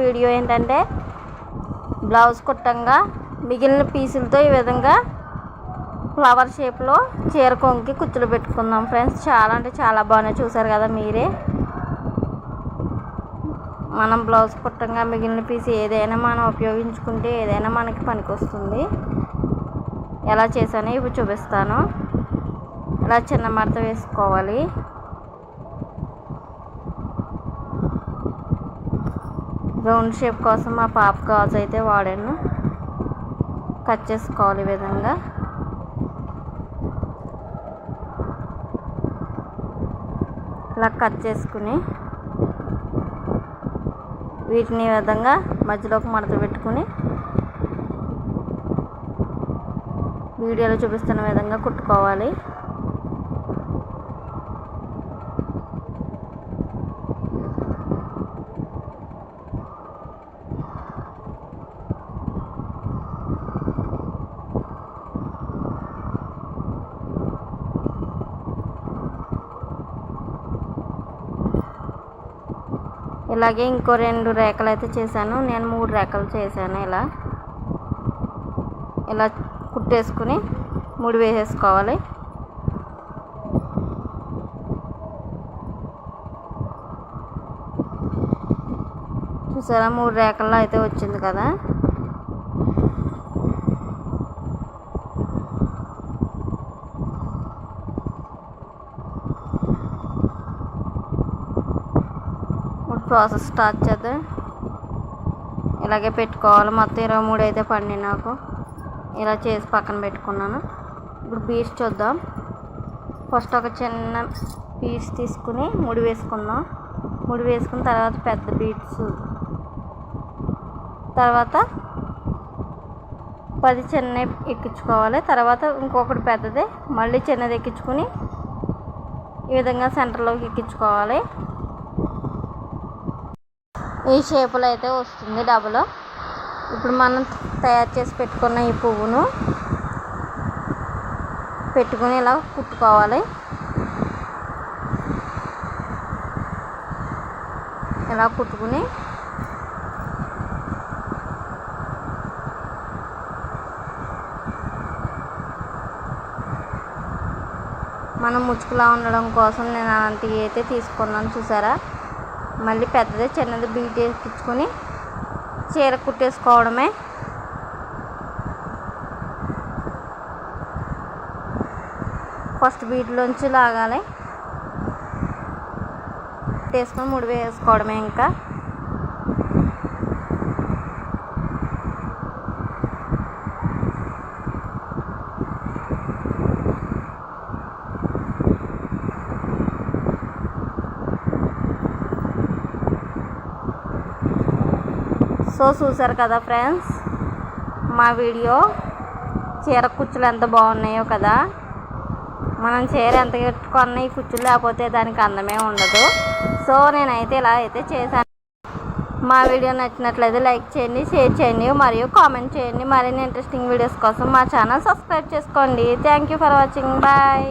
Video ఏంటంటే blouse కుట్టంగా మిగిలిన పీసులతో ఈ విధంగా ఫ్లవర్ షేప్లో చీర కొంకి కుచ్చులు పెట్టుకుందాం ఫ్రెండ్స్. చాలా అంటే చాలా బాగున్నాయి చూసారు కదా మీరే. మనం బ్లౌజ్ కుట్టంగా మిగిలిన పీస్ ఏదైనా మనం ఉపయోగించుకుంటే ఏదైనా మనకి పనికొస్తుంది. ఎలా చేశానో ఇప్పుడు చూపిస్తాను. ఇలా చిన్న మడత వేసుకోవాలి. రౌండ్ షేప్ కోసం మా పాప గాజు అయితే వాడాను. కట్ చేసుకోవాలి ఈ విధంగా. ఇలా కట్ చేసుకుని వీటిని విధంగా మధ్యలోకి మడత పెట్టుకుని వీడియోలో చూపిస్తున్న విధంగా కుట్టుకోవాలి. ఇలాగే ఇంకో రెండు రేఖలు అయితే చేశాను. నేను మూడు రేఖలు చేశాను ఇలా. ఇలా కుట్టేసుకుని ముడి వేసేసుకోవాలి. చూసారా? మూడు రేఖల్లో అయితే వచ్చింది కదా ఇప్పుడు ప్రాసెస్ స్టార్ట్ చేద్దాం. ఇలాగే పెట్టుకోవాలి. మొత్తం ఇరవై మూడు అయితే పండి నాకు. ఇలా చేసి పక్కన పెట్టుకున్నాను. ఇప్పుడు పీస్ చూద్దాం. ఫస్ట్ ఒక చిన్న పీస్ తీసుకుని ముడి వేసుకుందాం. ముడి వేసుకున్న తర్వాత పెద్ద బీట్స్ తర్వాత పది చిన్న ఎక్కించుకోవాలి. తర్వాత ఇంకొకటి పెద్దది. మళ్ళీ చిన్నది ఎక్కించుకుని ఈ విధంగా సెంటర్లోకి ఎక్కించుకోవాలి. ఈ షేపులో అయితే వస్తుంది డబుల్ ఇప్పుడు మనం తయారు చేసి పెట్టుకున్న ఈ పువ్వును పెట్టుకుని ఇలా కుట్టుకోవాలి. ఇలా కుట్టుకుని మనం ముచ్చుకులా ఉండడం కోసం నేను అలాంటివి అయితే తీసుకున్నాను చూసారా? మళ్ళీ పెద్దది చిన్నది బీట్ ఎక్కించుకొని చీర కుట్టేసుకోవడమే. ఫస్ట్ బీట్లోంచి లాగాలి. వేసుకొని ముడి వేసుకోవడమే ఇంకా. సో చూసారు కదా ఫ్రెండ్స్? మా వీడియో చీర కుచ్చులు ఎంత బాగున్నాయో కదా? మనం చీర ఎంత కట్టుకున్న ఈ కుచ్చులు లేకపోతే దానికి అందమే ఉండదు. సో నేనైతే ఇలా అయితే చేశాను. మా వీడియో నచ్చినట్లయితే లైక్ చేయండి షేర్ చేయండి మరియు కామెంట్ చేయండి. మరిన్ని ఇంట్రెస్టింగ్ వీడియోస్ కోసం మా ఛానల్ సబ్స్క్రైబ్ చేసుకోండి. Thank you for watching bye